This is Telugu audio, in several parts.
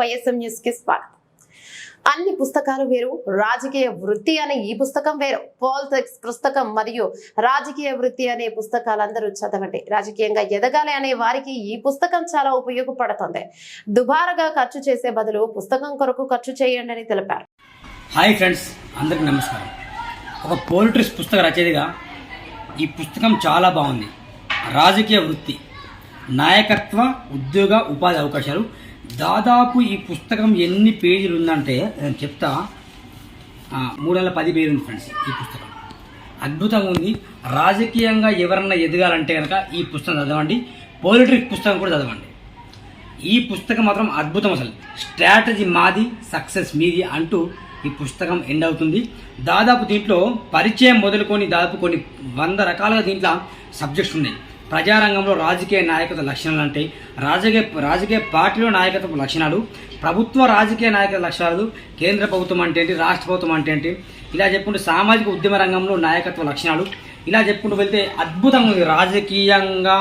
వైఎస్ఎం న్యూస్కి స్వాగతం. అన్ని పుస్తకాలు వేరు రాజకీయ వృత్తి అనే ఈ పుస్తకం వేరు. పాలిటిక్స్ పుస్తకం మరియు రాజకీయ వృత్తి అనే పుస్తకాలు అందరూ చదవండి. రాజకీయంగా ఎదగాలి అనే వారికి ఈ పుస్తకం చాలా ఉపయోగపడుతుంది. దుబారగా ఖర్చు చేసే బదులు పుస్తకం కొరకు ఖర్చు చేయండి అని తెలిపారు. హాయ్ ఫ్రెండ్స్ అందరికీ నమస్కారం. ఒక పోలిటిక్స్ పుస్తక రచయితగా ఈ పుస్తకం చాలా బాగుంది. రాజకీయ వృత్తి నాయకత్వ ఉద్యోగ ఉపాధి అవకాశాలు దాదాపు ఈ పుస్తకం ఎన్ని పేజీలు ఉందంటే నేను చెప్తా. మూడు వందల పది పేజీలు ఉంది ఫ్రెండ్స్ ఈ పుస్తకం. అద్భుతంగా ఉంది. రాజకీయంగా ఎవరన్నా ఎదగాలంటే కనుక ఈ పుస్తకం చదవండి. పోలిటిక్స్ పుస్తకం కూడా చదవండి. ఈ పుస్తకం మాత్రం అద్భుతం అసలు. స్ట్రాటజీ మాది సక్సెస్ మీది అంటూ ఈ పుస్తకం ఎండ్ అవుతుంది. దాదాపు దీంట్లో పరిచయం మొదలుకొని దాదాపు కొన్ని వంద రకాలుగా దీంట్లో సబ్జెక్ట్స్ ఉన్నాయి. ప్రజారంగంలో రాజకీయ నాయకత్వ లక్షణాలు అంటే రాజకీయ రాజకీయ పార్టీలో నాయకత్వ లక్షణాలు ప్రభుత్వ రాజకీయ నాయకత్వ లక్షణాలు కేంద్ర ప్రభుత్వం అంటే ఏంటి రాష్ట్ర ప్రభుత్వం అంటే ఏంటి ఇలా చెప్పుకుంటే సామాజిక ఉద్యమ రంగంలో నాయకత్వ లక్షణాలు ఇలా చెప్పుకుంటూ వెళ్తే అద్భుతంగా ఉంది. రాజకీయంగా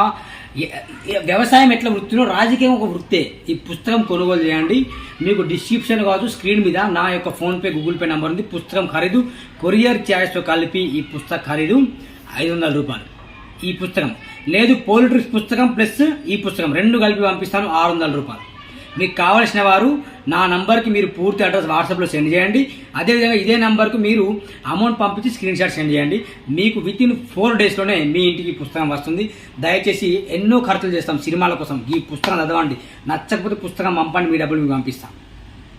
వ్యవసాయం ఎట్లా వృత్తిలో రాజకీయం ఒక వృత్తే. ఈ పుస్తకం కొనుగోలు చేయండి. మీకు డిస్క్రిప్షన్ కావచ్చు స్క్రీన్ మీద నా యొక్క ఫోన్పే గూగుల్ పే నెంబర్ ఉంది. పుస్తకం ఖరీదు కొరియర్ ఛార్జ్తో కలిపి ఈ పుస్తక ఖరీదు ఐదు వందల రూపాయలు. ఈ పుస్తకం. లేదు పోలిట్రిక్స్ పుస్తకం ప్లస్ ఈ పుస్తకం. రెండు కలిపి పంపిస్తాను ఆరు వందల రూపాయలు. మీకు కావలసిన వారు నా నంబర్కి మీరు పూర్తి అడ్రస్ వాట్సాప్లో సెండ్ చేయండి. అదేవిధంగా ఇదే నంబర్కు మీరు అమౌంట్ పంపించి స్క్రీన్ షాట్ సెండ్ చేయండి. మీకు విత్ ఇన్ ఫోర్ డేస్లోనే మీ ఇంటికి పుస్తకం వస్తుంది. దయచేసి ఎన్నో ఖర్చులు చేస్తాం సినిమాల కోసం. ఈ పుస్తకం చదవండి. నచ్చకపోతే పుస్తకం పంపండి మీ డబ్బులు మీకు పంపిస్తాం.